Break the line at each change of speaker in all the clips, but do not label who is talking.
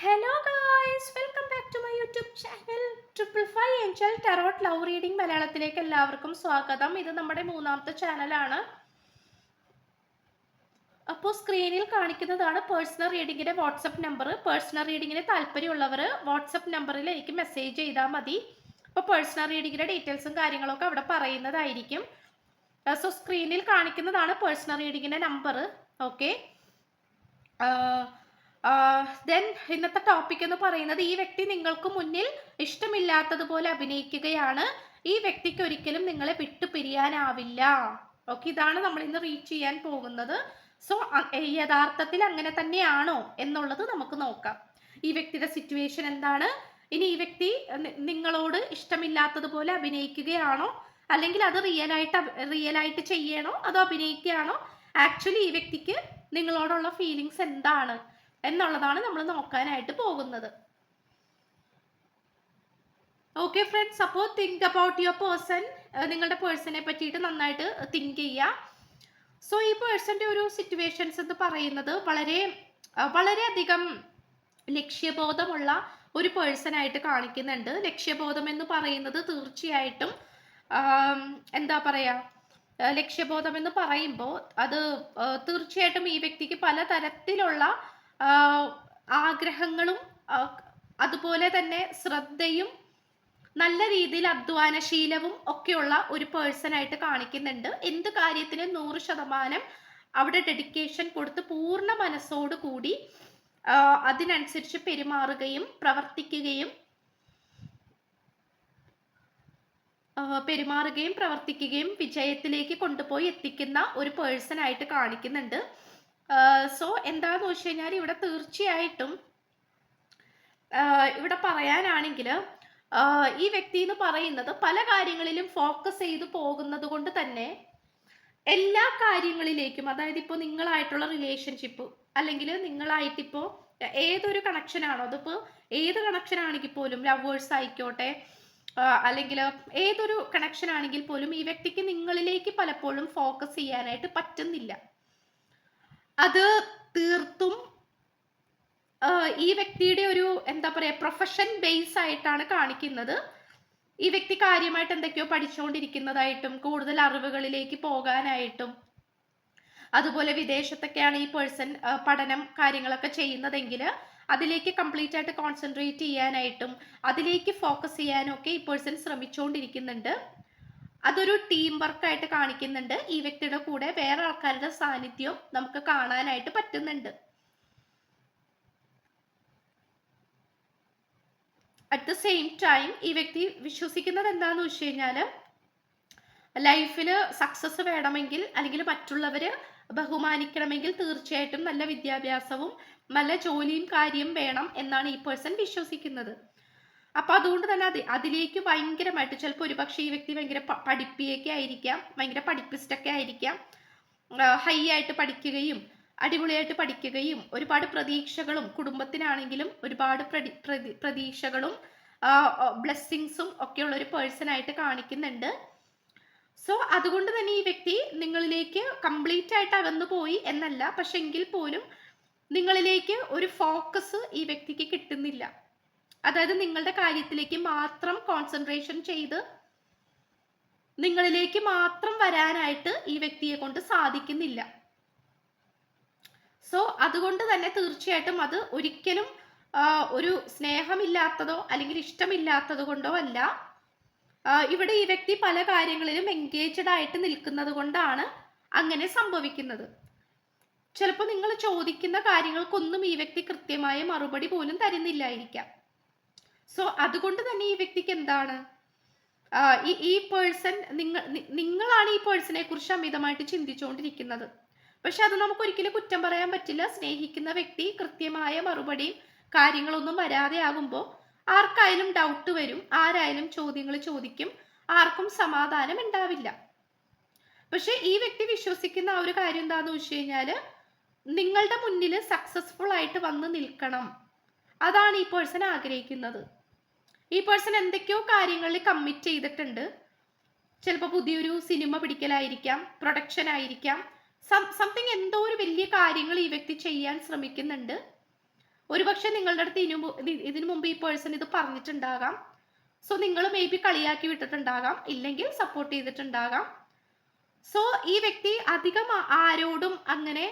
Hello guys welcome back to my YouTube channel triple five angel tarot love reading മലയാളത്തിലേക്ക് എല്ലാവർക്കും സ്വാഗതം. ഇത് നമ്മുടെ മൂന്നാമത്തെ ചാനലാണ് അപ്പോൾ സ്ക്രീനിൽ കാണിക്കുന്നതാണ് പേഴ്സണൽ റീഡിങ്ങിന്റെ വാട്സപ്പ് നമ്പർ പേഴ്സണൽ റീഡിങ്ങിന് താല്പര്യമുള്ളവർ വാട്സപ്പ് നമ്പറിൽ എനിക്ക് മെസ്സേജ് ചെയ്താൽ മതി. അപ്പോൾ പേഴ്സണൽ റീഡിങ്ങിന്റെ ഡീറ്റെയിൽസും കാര്യങ്ങളൊക്കെ അവിടെ പറയുന്നതായിരിക്കും. സോ സ്ക്രീനിൽ കാണിക്കുന്നതാണ് പേഴ്സണൽ റീഡിങ്ങിന്റെ നമ്പർ ഓക്കെ ദെൻ ഇന്നത്തെ ടോപ്പിക് എന്ന് പറയുന്നത് ഈ വ്യക്തി നിങ്ങൾക്ക് മുന്നിൽ ഇഷ്ടമില്ലാത്തതുപോലെ അഭിനയിക്കുകയാണ്. ഈ വ്യക്തിക്ക് ഒരിക്കലും നിങ്ങളെ വിട്ടുപിരിയാനാവില്ല. പിരിയാനാവില്ല ഓക്കെ ഇതാണ് നമ്മൾ ഇന്ന് റീച്ച് ചെയ്യാൻ പോകുന്നത്. സോ യഥാർത്ഥത്തിൽ അങ്ങനെ തന്നെയാണോ എന്നുള്ളത് നമുക്ക് നോക്കാം. ഈ വ്യക്തിയുടെ സിറ്റുവേഷൻ എന്താണ്? ഇനി ഈ വ്യക്തി നിങ്ങളോട് ഇഷ്ടമില്ലാത്തതുപോലെ അഭിനയിക്കുകയാണോ? അല്ലെങ്കിൽ അത് റിയൽ ആയിട്ട് റിയൽ ആയിട്ട് ചെയ്യണോ? അതോ അഭിനയിക്കുകയാണോ? ആക്ച്വലി ഈ വ്യക്തിക്ക് നിങ്ങളോടുള്ള ഫീലിങ്സ് എന്താണ്? എന്നുള്ളതാണ് നമ്മൾ നോക്കാനായിട്ട് പോകുന്നത്. ഓക്കെ ഫ്രണ്ട്സ് അപ്പോൾ തിങ്ക് അബൌട്ട് യുവർ പേഴ്സൺ നിങ്ങളുടെ പേഴ്സണെ പറ്റിയിട്ട് നന്നായിട്ട് തിങ്ക് ചെയ്യുക സോ ഈ പേഴ്സന്റെ ഒരു സിറ്റുവേഷൻസ് എന്ന് പറയുന്നത് വളരെ വളരെയധികം ലക്ഷ്യബോധമുള്ള ഒരു പേഴ്സൺ ആയിട്ട് കാണിക്കുന്നുണ്ട്. ലക്ഷ്യബോധം എന്ന് പറയുന്നത് തീർച്ചയായിട്ടും എന്താ പറയാ ലക്ഷ്യബോധം എന്ന് പറയുമ്പോൾ അത് തീർച്ചയായിട്ടും ഈ വ്യക്തിക്ക് പലതരത്തിലുള്ള ആഗ്രഹങ്ങളും അതുപോലെ തന്നെ ശ്രദ്ധയും നല്ല രീതിയിൽ അധ്വാനശീലവും ഒക്കെയുള്ള ഒരു പേഴ്സൺ ആയിട്ട് കാണിക്കുന്നുണ്ട്. എന്ത് കാര്യത്തിനും നൂറ് ശതമാനം അവിടെ ഡെഡിക്കേഷൻ കൊടുത്ത് പൂർണ മനസ്സോട് കൂടി അതിനനുസരിച്ച് പെരുമാറുകയും പ്രവർത്തിക്കുകയും പെരുമാറുകയും പ്രവർത്തിക്കുകയും വിജയത്തിലേക്ക് കൊണ്ടുപോയി എത്തിക്കുന്ന ഒരു പേഴ്സൺ ആയിട്ട് കാണിക്കുന്നുണ്ട്. സോ എന്താന്ന് വെച്ച് കഴിഞ്ഞാൽ ഇവിടെ തീർച്ചയായിട്ടും ഇവിടെ പറയാനാണെങ്കിൽ ഈ വ്യക്തി എന്ന് പറയുന്നത് പല കാര്യങ്ങളിലും ഫോക്കസ് ചെയ്തു പോകുന്നത് കൊണ്ട് തന്നെ എല്ലാ കാര്യങ്ങളിലേക്കും അതായത് ഇപ്പോൾ നിങ്ങളായിട്ടുള്ള റിലേഷൻഷിപ്പ് അല്ലെങ്കിൽ നിങ്ങളായിട്ടിപ്പോൾ ഏതൊരു കണക്ഷൻ ആണോ അതിപ്പോൾ ഏത് കണക്ഷൻ ആണെങ്കിൽ പോലും ലവേഴ്സ് ആയിക്കോട്ടെ അല്ലെങ്കിൽ ഏതൊരു കണക്ഷൻ ആണെങ്കിൽ പോലും ഈ വ്യക്തിക്ക് നിങ്ങളിലേക്ക് പലപ്പോഴും ഫോക്കസ് ചെയ്യാനായിട്ട് പറ്റുന്നില്ല. അത് തീർത്തും ഈ വ്യക്തിയുടെ ഒരു എന്താ പറയാ പ്രൊഫഷൻ ബേസ് ആയിട്ടാണ് കാണിക്കുന്നത്. ഈ വ്യക്തി കാര്യമായിട്ട് എന്തൊക്കെയോ പഠിച്ചുകൊണ്ടിരിക്കുന്നതായിട്ടും കൂടുതൽ അറിവുകളിലേക്ക് പോകാനായിട്ടും അതുപോലെ വിദേശത്തൊക്കെയാണ് ഈ പേഴ്സൺ പഠനം കാര്യങ്ങളൊക്കെ ചെയ്യുന്നതെങ്കിൽ അതിലേക്ക് കംപ്ലീറ്റ് ആയിട്ട് കോൺസെൻട്രേറ്റ് ചെയ്യാനായിട്ടും അതിലേക്ക് ഫോക്കസ് ചെയ്യാനും ഒക്കെ ഈ പേഴ്സൺ ശ്രമിച്ചുകൊണ്ടിരിക്കുന്നുണ്ട് അതൊരു ടീം വർക്കായിട്ട് കാണിക്കുന്നുണ്ട്. ഈ വ്യക്തിയുടെ കൂടെ വേറെ ആൾക്കാരുടെ സാന്നിധ്യം നമുക്ക് കാണാനായിട്ട് പറ്റുന്നുണ്ട്. അറ്റ് ദ സെയിം ടൈം ഈ വ്യക്തി വിശ്വസിക്കുന്നത് എന്താന്ന് വെച്ച് കഴിഞ്ഞാൽ ലൈഫിൽ സക്സസ് വേണമെങ്കിൽ അല്ലെങ്കിൽ മറ്റുള്ളവർ ബഹുമാനിക്കണമെങ്കിൽ തീർച്ചയായിട്ടും നല്ല വിദ്യാഭ്യാസവും നല്ല ജോലിയും കാര്യം വേണം എന്നാണ് ഈ പേഴ്സൺ വിശ്വസിക്കുന്നത്. അപ്പൊ അതുകൊണ്ട് തന്നെ അത് അതിലേക്ക് ഭയങ്കരമായിട്ട് ചിലപ്പോൾ ഒരുപക്ഷെ ഈ വ്യക്തി ഭയങ്കര പഠിപ്പിയൊക്കെ ആയിരിക്കാം ഭയങ്കര പഠിപ്പിസ്റ്റൊക്കെ ആയിരിക്കാം ഹൈ ആയിട്ട് പഠിക്കുകയും അടിപൊളിയായിട്ട് പഠിക്കുകയും ഒരുപാട് പ്രതീക്ഷകളും കുടുംബത്തിനാണെങ്കിലും ഒരുപാട് പ്രതി പ്രതി- പ്രതീക്ഷകളും ബ്ലെസ്സിങ്സും ഒക്കെയുള്ള ഒരു പേഴ്സൺ ആയിട്ട് കാണിക്കുന്നുണ്ട്. സോ അതുകൊണ്ട് തന്നെ ഈ വ്യക്തി നിങ്ങളിലേക്ക് കംപ്ലീറ്റ് ആയിട്ട് അകന്നു പോയി എന്നല്ല പക്ഷെ എങ്കിൽ പോലും നിങ്ങളിലേക്ക് ഒരു ഫോക്കസ് ഈ വ്യക്തിക്ക് കിട്ടുന്നില്ല. അതായത് നിങ്ങളുടെ കാര്യത്തിലേക്ക് മാത്രം കോൺസെൻട്രേഷൻ ചെയ്ത് നിങ്ങളിലേക്ക് മാത്രം വരാനായിട്ട് ഈ വ്യക്തിയെ കൊണ്ട് സാധിക്കുന്നില്ല. സോ അതുകൊണ്ട് തന്നെ തീർച്ചയായിട്ടും അത് ഒരിക്കലും ഒരു സ്നേഹമില്ലാത്തതോ അല്ലെങ്കിൽ ഇഷ്ടമില്ലാത്തത് കൊണ്ടോ അല്ല. ഇവിടെ ഈ വ്യക്തി പല കാര്യങ്ങളിലും എൻഗേജഡ് ആയിട്ട് നിൽക്കുന്നത് കൊണ്ടാണ് അങ്ങനെ സംഭവിക്കുന്നത്. ചിലപ്പോൾ നിങ്ങൾ ചോദിക്കുന്ന കാര്യങ്ങൾക്കൊന്നും ഈ വ്യക്തി കൃത്യമായ മറുപടി പോലും തരുന്നില്ലായിരിക്കാം. സോ അതുകൊണ്ട് തന്നെ ഈ വ്യക്തിക്ക് എന്താണ്? ഈ ഈ പേഴ്സൺ നിങ്ങൾ നിങ്ങളാണ് ഈ പേഴ്സണെ കുറിച്ച് അമിതമായിട്ട് ചിന്തിച്ചുകൊണ്ടിരിക്കുന്നത്. പക്ഷെ അത് നമുക്ക് ഒരിക്കലും കുറ്റം പറയാൻ പറ്റില്ല. സ്നേഹിക്കുന്ന വ്യക്തി കൃത്യമായ മറുപടിയും കാര്യങ്ങളൊന്നും വരാതെ ആകുമ്പോൾ ആർക്കായാലും ഡൗട്ട് വരും. ആരായാലും ചോദ്യങ്ങൾ ചോദിക്കും. ആർക്കും സമാധാനം ഉണ്ടാവില്ല. പക്ഷെ ഈ വ്യക്തി വിശ്വസിക്കുന്ന ആ ഒരു കാര്യം എന്താന്ന് വെച്ച് കഴിഞ്ഞാൽ നിങ്ങളുടെ മുന്നിൽ സക്സസ്ഫുൾ ആയിട്ട് വന്ന് നിൽക്കണം. അതാണ് ഈ പേഴ്സൺ ആഗ്രഹിക്കുന്നത്. ഈ പേഴ്സൺ എന്തൊക്കെയോ കാര്യങ്ങളിൽ കമ്മിറ്റ് ചെയ്തിട്ടുണ്ട്. ചിലപ്പോൾ പുതിയൊരു സിനിമ പിടിക്കലായിരിക്കാം പ്രൊഡക്ഷൻ ആയിരിക്കാം. സംതിങ് എന്തോ ഒരു വലിയ കാര്യങ്ങൾ ഈ വ്യക്തി ചെയ്യാൻ ശ്രമിക്കുന്നുണ്ട്. ഒരുപക്ഷെ നിങ്ങളുടെ അടുത്ത് ഇതിനു ഇതിനു മുമ്പ് ഈ പേഴ്സൺ ഇത് പറഞ്ഞിട്ടുണ്ടാകാം. സോ നിങ്ങൾ മേ ബി കളിയാക്കി വിട്ടിട്ടുണ്ടാകാം ഇല്ലെങ്കിൽ സപ്പോർട്ട് ചെയ്തിട്ടുണ്ടാകാം. സോ ഈ വ്യക്തി അധികം ആരോടും അങ്ങനെ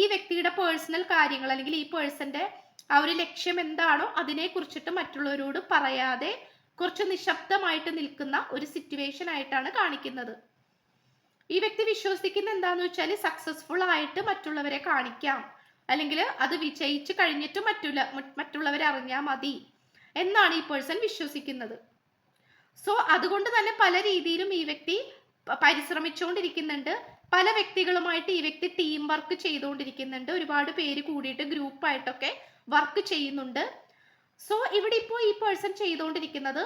ഈ വ്യക്തിയുടെ പേഴ്സണൽ കാര്യങ്ങൾ അല്ലെങ്കിൽ ഈ പേഴ്സന്റെ ആ ഒരു ലക്ഷ്യം എന്താണോ അതിനെ കുറിച്ചിട്ട് മറ്റുള്ളവരോട് പറയാതെ കുറച്ച് നിശബ്ദമായിട്ട് നിൽക്കുന്ന ഒരു സിറ്റുവേഷൻ ആയിട്ടാണ് കാണിക്കുന്നത്. ഈ വ്യക്തി വിശ്വസിക്കുന്ന എന്താന്ന് വെച്ചാൽ സക്സസ്ഫുൾ ആയിട്ട് മറ്റുള്ളവരെ കാണിക്കാം. അല്ലെങ്കിൽ അത് വിജയിച്ച് കഴിഞ്ഞിട്ട് മറ്റുള്ള മറ്റുള്ളവരെ അറിഞ്ഞാൽ മതി എന്നാണ് ഈ പേഴ്സൺ വിശ്വസിക്കുന്നത്. സോ അതുകൊണ്ട് തന്നെ പല രീതിയിലും ഈ വ്യക്തി പരിശ്രമിച്ചുകൊണ്ടിരിക്കുന്നുണ്ട് പല വ്യക്തികളുമായിട്ട് ഈ വ്യക്തി ടീം വർക്ക് ചെയ്തുകൊണ്ടിരിക്കുന്നുണ്ട് ഒരുപാട് പേര് കൂടിയിട്ട് ഗ്രൂപ്പായിട്ടൊക്കെ വർക്ക് ചെയ്യുന്നുണ്ട്. സോ ഇവിടെ ഇപ്പോൾ ഈ പേഴ്സൺ ചെയ്തുകൊണ്ടിരിക്കുന്നത്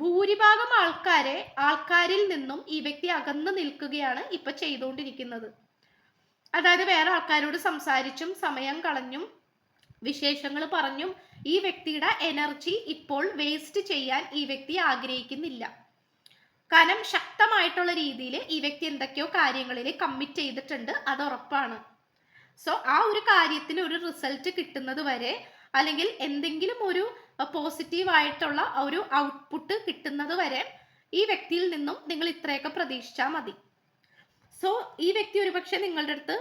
ഭൂരിഭാഗം ആൾക്കാരെ ആൾക്കാരിൽ നിന്നും ഈ വ്യക്തി അകന്നു നിൽക്കുകയാണ് ഇപ്പൊ ചെയ്തുകൊണ്ടിരിക്കുന്നത്. അതായത് വേറെ ആൾക്കാരോട് സംസാരിച്ചും സമയം കളഞ്ഞും വിശേഷങ്ങൾ പറഞ്ഞും ഈ വ്യക്തിയുടെ എനർജി ഇപ്പോൾ വേസ്റ്റ് ചെയ്യാൻ ഈ വ്യക്തി ആഗ്രഹിക്കുന്നില്ല. കാരണം ശക്തമായിട്ടുള്ള രീതിയിൽ ഈ വ്യക്തി എന്തൊക്കെയോ കാര്യങ്ങളിൽ കമ്മിറ്റ് ചെയ്തിട്ടുണ്ട് അത് ഉറപ്പാണ്. സോ ആ ഒരു കാര്യത്തിന് ഒരു റിസൾട്ട് കിട്ടുന്നത് വരെ അല്ലെങ്കിൽ എന്തെങ്കിലും ഒരു പോസിറ്റീവ് ആയിട്ടുള്ള ഒരു ഔട്ട്പുട്ട് കിട്ടുന്നത് വരെ ഈ വ്യക്തിയിൽ നിന്നും നിങ്ങൾ ഇത്രയൊക്കെ പ്രതീക്ഷിച്ചാൽ മതി. സോ ഈ വ്യക്തി ഒരുപക്ഷെ നിങ്ങളുടെ അടുത്ത്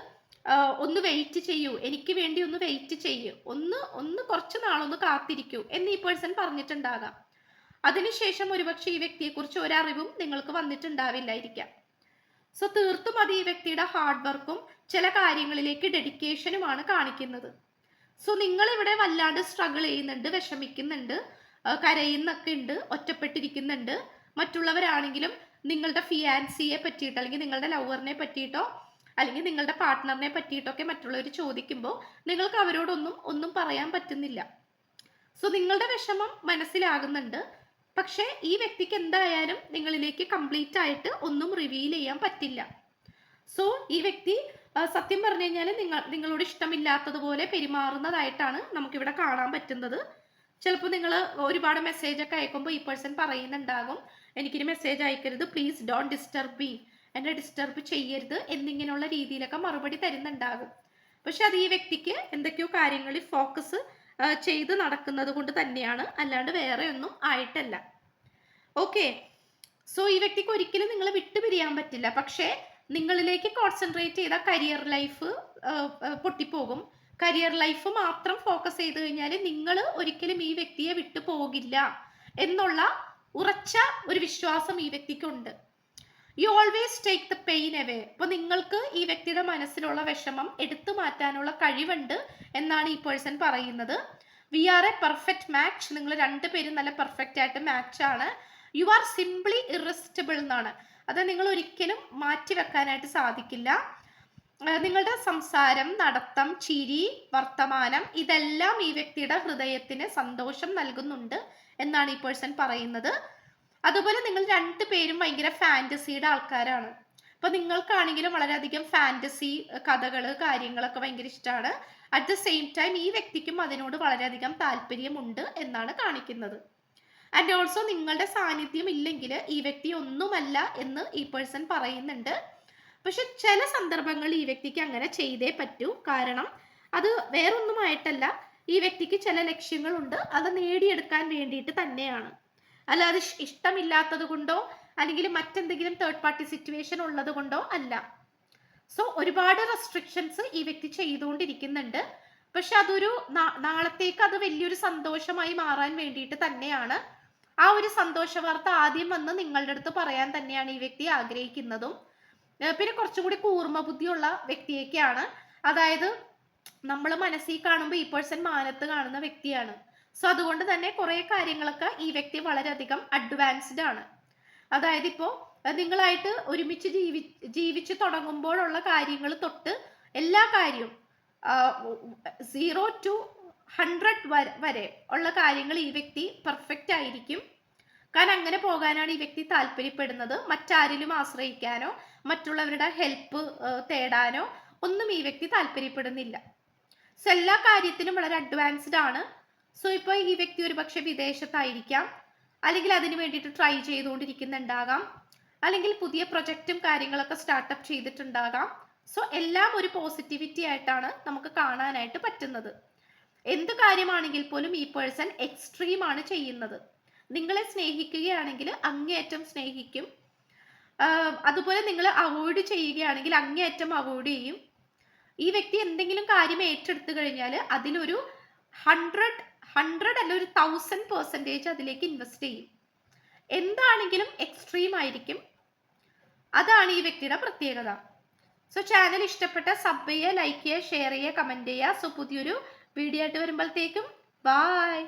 ഒന്ന് വെയിറ്റ് ചെയ്യൂ. എനിക്ക് വേണ്ടി ഒന്ന് വെയിറ്റ് ചെയ്യൂ. ഒന്ന് ഒന്ന് കുറച്ച് നാളൊന്ന് കാത്തിരിക്കൂ എന്ന് ഈ പേഴ്സൺ പറഞ്ഞിട്ടുണ്ടാകാം. അതിനുശേഷം ഒരുപക്ഷെ ഈ വ്യക്തിയെക്കുറിച്ച് ഒരറിവും നിങ്ങൾക്ക് വന്നിട്ടുണ്ടാവില്ലായിരിക്കാം. സോ തീർത്തും അത് ഈ വ്യക്തിയുടെ ഹാർഡ് വർക്കും ചില കാര്യങ്ങളിലേക്ക് ഡെഡിക്കേഷനുമാണ് കാണിക്കുന്നത്. സോ നിങ്ങൾ ഇവിടെ വല്ലാണ്ട് സ്ട്രഗിൾ ചെയ്യുന്നുണ്ട് വിഷമിക്കുന്നുണ്ട് കരയുന്നൊക്കെ ഉണ്ട് ഒറ്റപ്പെട്ടിരിക്കുന്നുണ്ട്. മറ്റുള്ളവരാണെങ്കിലും നിങ്ങളുടെ ഫിയാൻസിയെ പറ്റിയിട്ട് അല്ലെങ്കിൽ നിങ്ങളുടെ ലവറിനെ പറ്റിയിട്ടോ അല്ലെങ്കിൽ നിങ്ങളുടെ പാർട്ട്ണറിനെ പറ്റിയിട്ടൊക്കെ മറ്റുള്ളവർ ചോദിക്കുമ്പോൾ നിങ്ങൾക്ക് അവരോടൊന്നും ഒന്നും പറയാൻ പറ്റുന്നില്ല. സോ നിങ്ങളുടെ വിഷമം മനസ്സിലാകുന്നുണ്ട്. പക്ഷേ ഈ വ്യക്തിക്ക് എന്തായാലും നിങ്ങളിലേക്ക് കംപ്ലീറ്റ് ആയിട്ട് ഒന്നും റിവീൽ ചെയ്യാൻ പറ്റില്ല. സോ ഈ വ്യക്തി സത്യം പറഞ്ഞു കഴിഞ്ഞാൽ നിങ്ങൾ നിങ്ങളോട് ഇഷ്ടമില്ലാത്തതുപോലെ പെരുമാറുന്നതായിട്ടാണ് നമുക്കിവിടെ കാണാൻ പറ്റുന്നത്. ചിലപ്പോൾ നിങ്ങൾ ഒരുപാട് മെസ്സേജ് ഒക്കെ അയക്കുമ്പോൾ ഈ പേഴ്സൺ പറയുന്നുണ്ടാകും എനിക്കൊരു മെസ്സേജ് അയക്കരുത് പ്ലീസ് ഡോണ്ട് ഡിസ്റ്റർബ് മീ എന്നെ ഡിസ്റ്റർബ് ചെയ്യരുത് എന്നിങ്ങനെയുള്ള രീതിയിലൊക്കെ മറുപടി തരുന്നുണ്ടാകും. പക്ഷെ അത് ഈ വ്യക്തിക്ക് എന്തൊക്കെയോ കാര്യങ്ങളിൽ ഫോക്കസ് ചെയ്ത് നടക്കുന്നത് കൊണ്ട് തന്നെയാണ്. അല്ലാണ്ട് വേറെ ഒന്നും ആയിട്ടല്ല. ഓക്കെ സോ ഈ വ്യക്തിക്ക് ഒരിക്കലും നിങ്ങൾ വിട്ടുപിരിയാൻ പറ്റില്ല. പക്ഷേ നിങ്ങളിലേക്ക് കോൺസെൻട്രേറ്റ് ചെയ്ത കരിയർ ലൈഫ് പൊട്ടിപ്പോകും. കരിയർ ലൈഫ് മാത്രം ഫോക്കസ് ചെയ്ത് കഴിഞ്ഞാൽ നിങ്ങൾ ഒരിക്കലും ഈ വ്യക്തിയെ വിട്ടു പോകില്ല എന്നുള്ള ഉറച്ച ഒരു വിശ്വാസം ഈ വ്യക്തിക്കുണ്ട്. You always take the pain away അപ്പോൾ നിങ്ങൾക്ക് ഈ വ്യക്തിയുടെ മനസ്സിലുള്ള വിഷമം എടുത്തു മാറ്റാനുള്ള കഴിവുണ്ട് എന്നാണ് ഈ പേഴ്സൺ പറയുന്നത്. We are a perfect match നിങ്ങൾ രണ്ടുപേരും നല്ല പെർഫെക്റ്റ് ആയിട്ട് മാച്ച് ആണ്. യു ആർ സിംപ്ലി ഇറസ്റ്റബിൾ എന്നാണ്. അത് നിങ്ങൾ ഒരിക്കലും മാറ്റി വെക്കാനായിട്ട് സാധിക്കില്ല. നിങ്ങളുടെ സംസാരം നടത്തം ചിരി വർത്തമാനം ഇതെല്ലാം ഈ വ്യക്തിയുടെ ഹൃദയത്തിന് സന്തോഷം നൽകുന്നുണ്ട് എന്നാണ് ഈ പേഴ്സൺ പറയുന്നത്. അതുപോലെ നിങ്ങൾ രണ്ടുപേരും ഭയങ്കര ഫാന്റസിയുടെ ആൾക്കാരാണ്. അപ്പൊ നിങ്ങൾക്കാണെങ്കിലും വളരെയധികം ഫാന്റസി കഥകൾ കാര്യങ്ങളൊക്കെ ഭയങ്കര ഇഷ്ടമാണ് അറ്റ് ദ സെയിം ടൈം ഈ വ്യക്തിക്കും അതിനോട് വളരെയധികം താല്പര്യമുണ്ട് എന്നാണ് കാണിക്കുന്നത്. ആൻഡ് ഓൾസോ നിങ്ങളുടെ സാന്നിധ്യം ഇല്ലെങ്കിൽ ഈ വ്യക്തി ഒന്നുമല്ല എന്ന് ഈ പേഴ്സൺ പറയുന്നുണ്ട്. പക്ഷെ ചില സന്ദർഭങ്ങളിൽ ഈ വ്യക്തിക്ക് അങ്ങനെ ചെയ്തേ പറ്റൂ. കാരണം അത് വേറൊന്നുമായിട്ടല്ല. ഈ വ്യക്തിക്ക് ചില ലക്ഷ്യങ്ങളുണ്ട്. അത് നേടിയെടുക്കാൻ വേണ്ടിയിട്ട് തന്നെയാണ്. അല്ലാതെ ഇഷ്ടമില്ലാത്തത് കൊണ്ടോ അല്ലെങ്കിൽ മറ്റെന്തെങ്കിലും തേർഡ് പാർട്ടി സിറ്റുവേഷൻ ഉള്ളത് കൊണ്ടോ അല്ല. സോ ഒരുപാട് റെസ്ട്രിക്ഷൻസ് ഈ വ്യക്തി ചെയ്തുകൊണ്ടിരിക്കുന്നുണ്ട്. പക്ഷെ അതൊരു നാളത്തേക്ക് അത് വലിയൊരു സന്തോഷമായി മാറാൻ വേണ്ടിയിട്ട് തന്നെയാണ്. ആ ഒരു സന്തോഷ വാർത്ത ആദ്യം വന്ന് നിങ്ങളുടെ അടുത്ത് പറയാൻ തന്നെയാണ് ഈ വ്യക്തി ആഗ്രഹിക്കുന്നതും. പിന്നെ കുറച്ചും കൂടി കൂർമ്മ ബുദ്ധിയുള്ള വ്യക്തിയൊക്കെയാണ്. അതായത് നമ്മൾ മനസ്സിൽ കാണുമ്പോൾ ഈ പേഴ്സൺ മാനത്ത് കാണുന്ന വ്യക്തിയാണ്. സോ അതുകൊണ്ട് തന്നെ കുറേ കാര്യങ്ങളൊക്കെ ഈ വ്യക്തി വളരെയധികം അഡ്വാൻസ്ഡ് ആണ്. അതായത് ഇപ്പോൾ നിങ്ങളായിട്ട് ഒരുമിച്ച് ജീവി ജീവിച്ച് തുടങ്ങുമ്പോഴുള്ള കാര്യങ്ങൾ തൊട്ട് എല്ലാ കാര്യവും സീറോ ടു ഹൺഡ്രഡ് വരെ ഉള്ള കാര്യങ്ങൾ ഈ വ്യക്തി പെർഫെക്റ്റ് ആയിരിക്കും. കാരണം അങ്ങനെ പോകാനാണ് ഈ വ്യക്തി താല്പര്യപ്പെടുന്നത്. മറ്റാരിലും ആശ്രയിക്കാനോ മറ്റുള്ളവരുടെ ഹെൽപ്പ് തേടാനോ ഒന്നും ഈ വ്യക്തി താല്പര്യപ്പെടുന്നില്ല. സോ എല്ലാ കാര്യത്തിനും വളരെ അഡ്വാൻസ്ഡ് ആണ്. സോ ഇപ്പോൾ ഈ വ്യക്തി ഒരു പക്ഷെ വിദേശത്തായിരിക്കാം. അല്ലെങ്കിൽ അതിന് വേണ്ടിയിട്ട് ട്രൈ ചെയ്തുകൊണ്ടിരിക്കുന്നുണ്ടാകാം. അല്ലെങ്കിൽ പുതിയ പ്രൊജക്റ്റും കാര്യങ്ങളൊക്കെ സ്റ്റാർട്ടപ്പ് ചെയ്തിട്ടുണ്ടാകാം. സോ എല്ലാം ഒരു പോസിറ്റിവിറ്റി ആയിട്ടാണ് നമുക്ക് കാണാനായിട്ട് പറ്റുന്നത്. എന്ത് കാര്യമാണെങ്കിൽ പോലും ഈ പേഴ്സൺ എക്സ്ട്രീം ആണ് ചെയ്യുന്നത്. നിങ്ങളെ സ്നേഹിക്കുകയാണെങ്കിൽ അങ്ങേയറ്റം സ്നേഹിക്കും. അതുപോലെ നിങ്ങൾ അവോയ്ഡ് ചെയ്യുകയാണെങ്കിൽ അങ്ങേയറ്റം അവോയ്ഡ് ചെയ്യും. ഈ വ്യക്തി എന്തെങ്കിലും കാര്യം ഏറ്റെടുത്തു കഴിഞ്ഞാൽ അതിലൊരു ഹൺഡ്രഡ് ഹൺഡ്രഡ് അല്ല ഒരു തൗസൻഡ് പെർസെന്റേജ് അതിലേക്ക് ഇൻവെസ്റ്റ് ചെയ്യും. എന്താണെങ്കിലും എക്സ്ട്രീം ആയിരിക്കും. അതാണ് ഈ വ്യക്തിയുടെ പ്രത്യേകത. സോ ചാനൽ ഇഷ്ടപ്പെട്ട സബ് ചെയ്യുക ലൈക്ക് ചെയ്യുക ഷെയർ ചെയ്യുക കമന്റ് ചെയ്യുക. സോ പുതിയൊരു വീഡിയോ ആയിട്ട് വരുമ്പോഴത്തേക്കും ബായ്